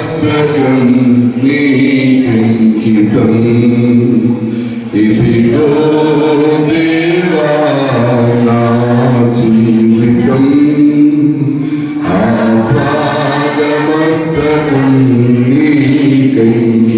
പുസ്തകം നീതം ഇതിലോ ജീവിതം ആപാദമസ്തകം നീ കൈ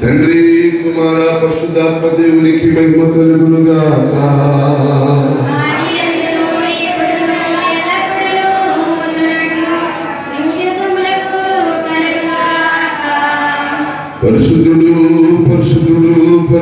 తండ్రి కుమార పశుధాత్మ దేవునికి మహిమ కలుగులుగా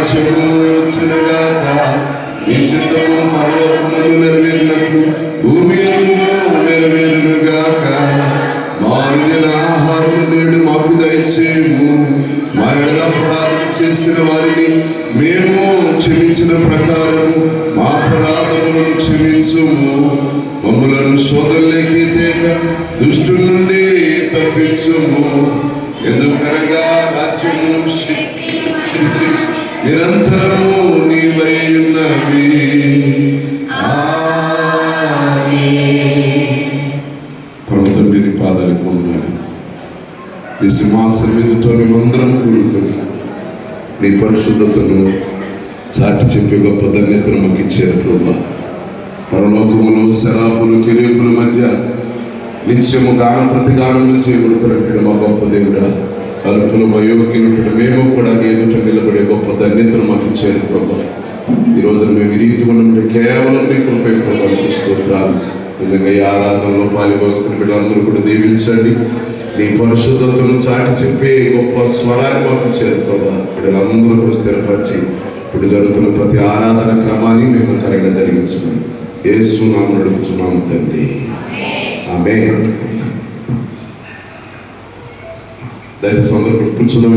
ఆశీర్వదించునుగాక మీ చిత్తము పర్వతములు నెరవేరినట్లు భూమి నెరవేరునుగాక. మా విజన ఆహారం నేడు మాకు దయచేయము. మా ఎలా చేసిన వారిని మేము క్షమించిన ప్రకారం మా ప్రార్థనలను క్షమించుము. మమ్మలను శోధనలేకి తేక దుష్టు నుండి తప్పించుము. ఎందుకనగా రాజ్యము శక్తి నిరంతరము నీవై ఉన్నవి. ప్రభుత్వండి నీ పాదాలకు పొందినాడు నీ సింహాసనం మీదతో మేమందరం కూడుకుని నీ పరిశుద్ధతను చాటి చెప్పే గొప్ప ధన్యతను మాకు ఇచ్చారు ప్రభా. పరలోకములు శరాపులు మధ్య నిత్యము గాన ప్రతిగానములు చేయబడుతున్నట్టు మా గొప్ప దేవుడా. అల్పులు అయోగ్యులు మేము కూడా నీ ఎదుట నిలబడే గొప్ప ధన్యతను మాకు ఇచ్చారు ప్రభా. ఈ రోజు మేము ఈ రీతిగా కేవలం మీ కృపే ప్రభావిత స్తోత్రాలు. నిజంగా ఈ ఆరాధనలో పాల్గొస్తున్న బిడ్డలందరూ కూడా దీవించండి. నీ పరిశుద్ధతను చాటి చెప్పే గొప్ప స్వరాన్ని మాకు ఇచ్చారు ప్రభా. బిడ్డలందరూ కూడా స్థిరపరిచి ఇప్పుడు జరుగుతున్న ప్రతి ఆరాధన క్రమాన్ని మేము కరెక్ట్గా జరిగించున్నాం ఏ నామం నడుపుతున్నాము తండ్రి. ఆమె da exceção da produção da